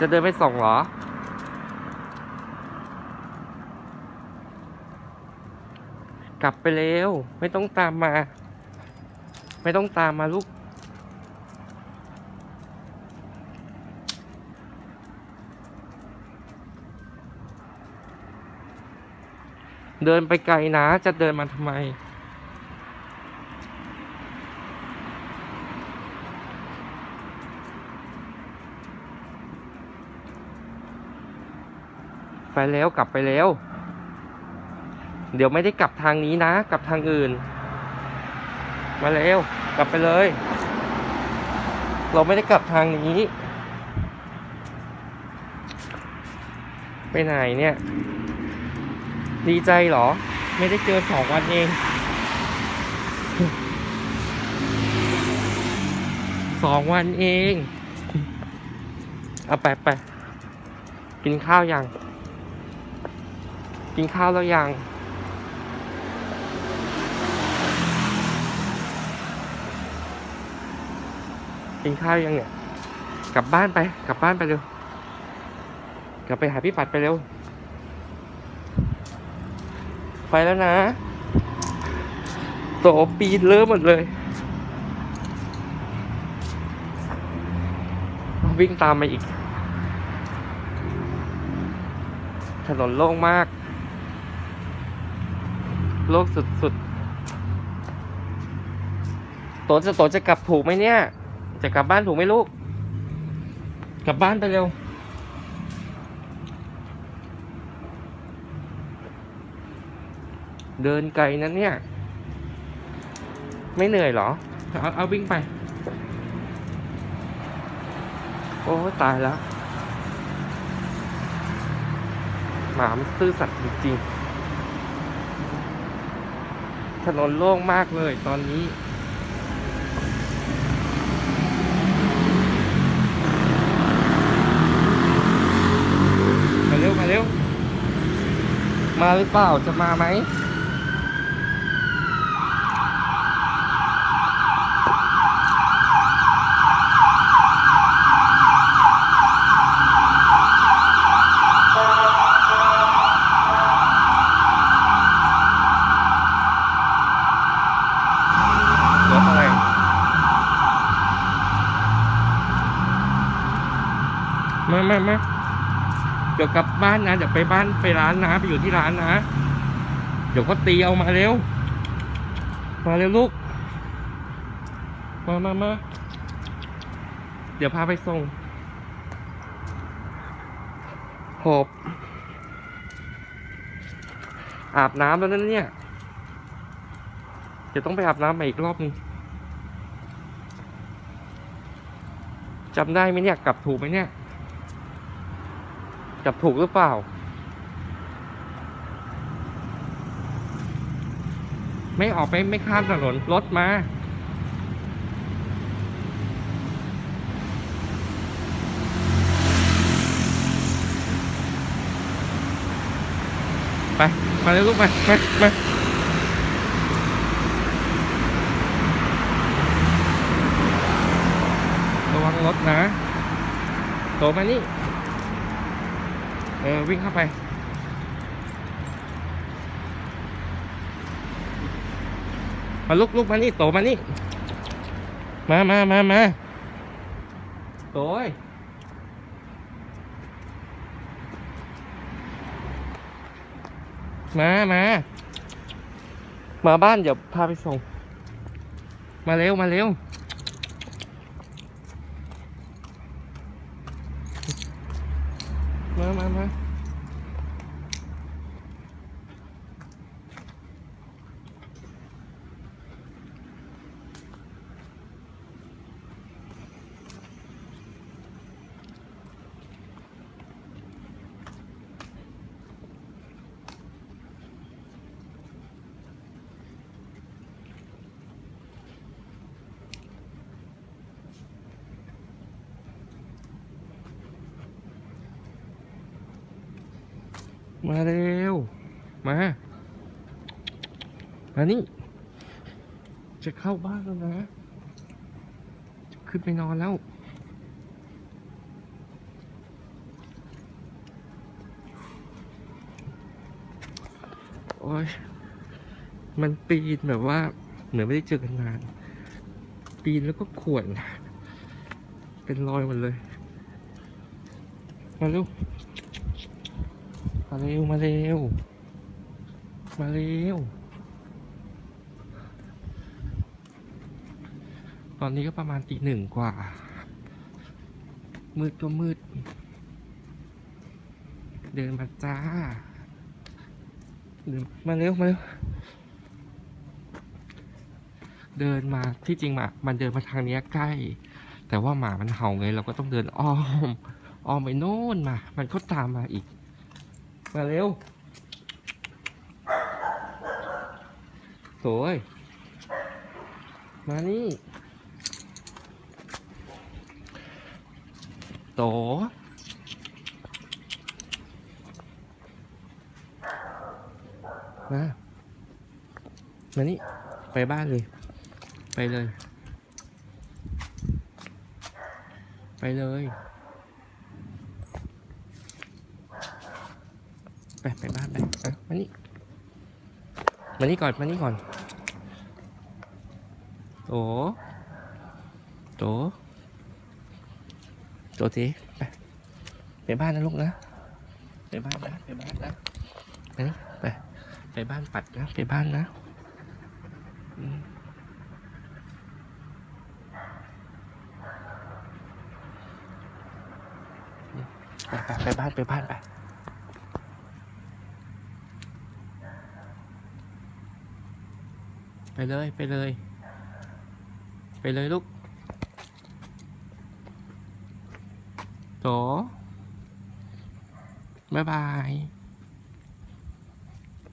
จะเดินไปส่งเหรอ กลับไปเร็ว ไม่ต้องตามมา ไม่ต้องตามมาลูก เดินไปไกลนะ จะเดินมาทำไม ไปแล้วกลับไปแล้ว เดี๋ยวไม่ได้กลับทางนี้นะ กลับทางอื่น มาเร็วกลับไปเลย เราไม่ได้กลับทางนี้ ไปไหนเนี่ย ดีใจเหรอ ไม่ได้เจอสองวันเองสองวันเอง เอาไปไปกินข้าวยัง กินข้าวแล้วยัง กินข้าวยังเนี่ย กลับบ้านไป กลับบ้านไปเร็ว กลับไปหาพี่ปัดไปเร็ว ไปแล้วนะโตปีนเริ่มหมดเลย วิ่งตามมาอีก ถนนโล่งมาก โล่งสุดๆโตจะโตจะกลับถูกไหมเนี่ย จะกลับบ้านถูกไหมลูก กลับบ้านไปเร็ว เดินไกลนั้นเนี่ย ไม่เหนื่อยเหรอ เอาเอาวิ่งไป โอ้ตายแล้วหมามันซื่อสัตย์จริงๆ ถนนโล่งมากเลยตอนนี้ มาเร็ว มาเร็ว มาหรือเปล่าจะมาไหม มามามาเดี๋ยวกลับบ้านนะเดี๋ยวไปบ้านไปร้านนะไปอยู่ที่ร้านนะเดี๋ยวก็ตีเอามาเร็ว มาเร็วลูก มามามาเดี๋ยวพาไปส่ง หอบ อาบน้ำแล้วนั่นเนี่ย เดี๋ยวต้องไปอาบน้ำใหม่อีกรอบนึงจำได้ไหมเนี่ย กลับถูกไหมเนี่ย กลับถูกหรือเปล่า ไม่ออกไปไม่ข้ามถนนรถมาไป มาเลยลูกไปมามาระวังรถนะ โตมานี่ เออ วิ่งเข้าไป มาลุกลุกมานี่ โตมานี่ มามามามาโตยมามา มาบ้านเดี๋ยวพาไปส่ง มาเร็ว มาเร็ว มามามา มาเร็ว มา มานี่ จะเข้าบ้านแล้วนะ จะขึ้นไปนอนแล้ว โอ้ย มันปีนแบบว่า เหมือนไม่ได้เจอกันนาน ปีนแล้วก็ข่วน เป็นรอยหมดเลย มาเร็ว มาเร็ว มาเร็ว มาเร็ว ตอนนี้ก็ประมาณตีหนึ่งกว่า มืดก็มืด เดินมาจ้า เดินมาเร็ว มาเร็ว เดินมาที่จริงมามันเดินมาทางนี้ใกล้ แต่ว่าหมามันเห่าไง เราก็ต้องเดินอ้อม อ้อมไปโน่นมา มันก็ตามมาอีก มาเร็วโถยมานี่โตมามานี่ ไปบ้านเลย ไปเลย ไปเลย ไปไปบ้านไปอะมานี่มานี่ก่อนมานี่ก่อน โต โต โตทีไปไปบ้านนะลูกนะ ไปบ้านนะ ไปบ้านนะไปนี่ไปไปบ้านปัดนะ ไปบ้านนะอืมไปไปไปบ้านไปบ้านไป ไปเลยไปเลย ไปเลยลูกโตบ๊ายบาย